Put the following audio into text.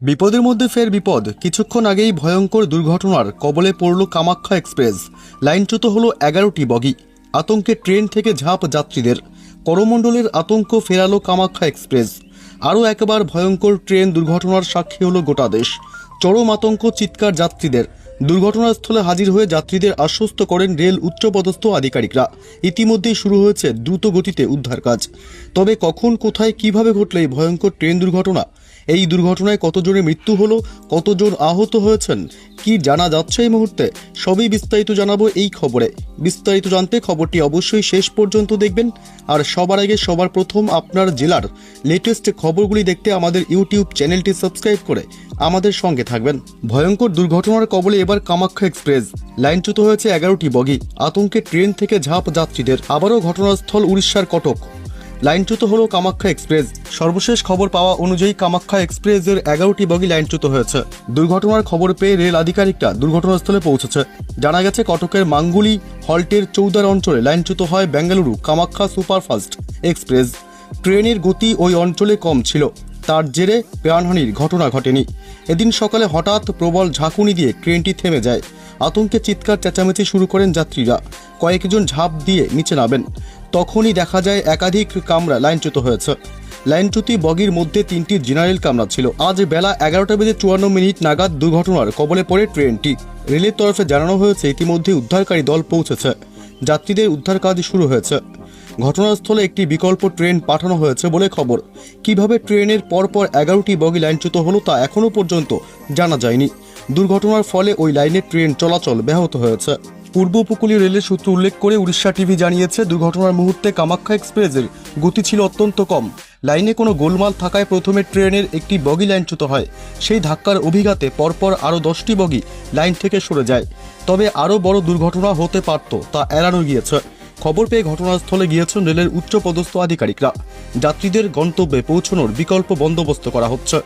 বিপদের মধ্যে ফের বিপদ। কিছুক্ষণ আগেই ভয়ঙ্কর দুর্ঘটনার কবলে পড়ল কামাখ্যা এক্সপ্রেস। লাইনচ্যুত হলো এগারোটি বগি। আতঙ্কে ট্রেন থেকে ঝাঁপ যাত্রীদের। করমণ্ডলের আতঙ্ক ফেরালো কামাখ্যা এক্সপ্রেস। আরও একবার ভয়ঙ্কর ট্রেন দুর্ঘটনার সাক্ষী হলো গোটা দেশ। চরম আতঙ্ক চিৎকার যাত্রীদের। দুর্ঘটনাস্থলে হাজির হয়ে যাত্রীদের আশ্বস্ত করেন রেল উচ্চপদস্থ আধিকারিকরা। ইতিমধ্যেই শুরু হয়েছে দ্রুত গতিতে উদ্ধার কাজ তবে কখন, কোথায়, কীভাবে ঘটলে এই ভয়ঙ্কর ট্রেন দুর্ঘটনা? এই দুর্ঘটনায় কতজনের মৃত্যু হলো, কতজন আহত হয়েছেন, কি জানা যাচ্ছে এই মুহূর্তে? সবই বিস্তারিত জানাব এই খবরে। বিস্তারিত জানতে খবরটি অবশ্যই শেষ পর্যন্ত দেখবেন। আর সবার আগে সবার প্রথম আপনার জেলার লেটেস্ট খবরগুলি দেখতে আমাদের ইউটিউব চ্যানেলটি সাবস্ক্রাইব করে আমাদের সঙ্গে থাকবেন। ভয়ঙ্কর দুর্ঘটনার কবলে এবার কামাখ্যা এক্সপ্রেস। লাইনচ্যুত হয়েছে এগারোটি বগি। আতঙ্কে ট্রেন থেকে ঝাঁপ যাত্রীদের। আবারও ঘটনাস্থল উড়িষ্যার কটক। লাইনচ্যুত হল কামাখ্যা এক্সপ্রেস। সর্বশেষ খবর পাওয়া অনুযায়ী কামাখ্যা এক্সপ্রেসের এগারোটি বগি লাইনচ্যুত হয়েছে। দুর্ঘটনার খবর পেয়ে রেল আধিকারিকরা দুর্ঘটনাস্থলে পৌঁছেছে। জানা গেছে, কটকের মাঙ্গুলি হল্টের চৌদার অঞ্চলে লাইনচ্যুত হয় বেঙ্গালুরু কামাখ্যা সুপারফাস্ট এক্সপ্রেস। ট্রেনের গতি ওই অঞ্চলে কম ছিল। তার জেরে প্রাণহানির ঘটনা ঘটেনি। এদিন সকালে হঠাৎ প্রবল ঝাঁকুনি দিয়ে ট্রেনটি থেমে যায়। আতঙ্কে চিৎকার চেঁচামেচি শুরু করেন যাত্রীরা। কয়েকজন ঝাঁপ দিয়ে নিচে নামেন। তখনই দেখা যায় একাধিক কামরা লাইনচ্যুত হয়েছে। লাইনচ্যুতি বগির মধ্যে তিনটি জেনারেল কামরা ছিল। আজ বেলা এগারোটা বেজে চুয়ান্ন মিনিট নাগাদ দুর্ঘটনার কবলে পড়ে ট্রেনটি। রেলের তরফে জানানো হয়েছে, ইতিমধ্যে উদ্ধারকারী দল পৌঁছেছে। যাত্রীদের উদ্ধার কাজ শুরু হয়েছে। ঘটনাস্থলে একটি বিকল্প ট্রেন পাঠানো হয়েছে বলে খবর। কীভাবে ট্রেনের পরপর এগারোটি বগি লাইনচ্যুত হলো তা এখনও পর্যন্ত জানা যায়নি। দুর্ঘটনার ফলে ওই লাইনে ট্রেন চলাচল ব্যাহত হয়েছে। পূর্ব উপকূলীয় রেলের সূত্র উল্লেখ করে উড়িষ্যা টিভি জানিয়েছে, দুর্ঘটনার মুহূর্তে কামাখ্যা এক্সপ্রেসের গতি ছিল অত্যন্ত কম। লাইনে কোনো গোলমাল থাকায় প্রথমে ট্রেনের একটি বগি লাইনচ্যুত হয়। সেই ধাক্কার অভিঘাতে পরপর আরও দশটি বগি লাইন থেকে সরে যায়। তবে আরও বড় দুর্ঘটনা হতে পারত, তা এড়ানো গিয়েছে। খবর পেয়ে ঘটনাস্থলে গিয়েছেন রেলের উচ্চপদস্থ আধিকারিকরা। যাত্রীদের গন্তব্যে পৌঁছানোর বিকল্প বন্দোবস্ত করা হচ্ছে।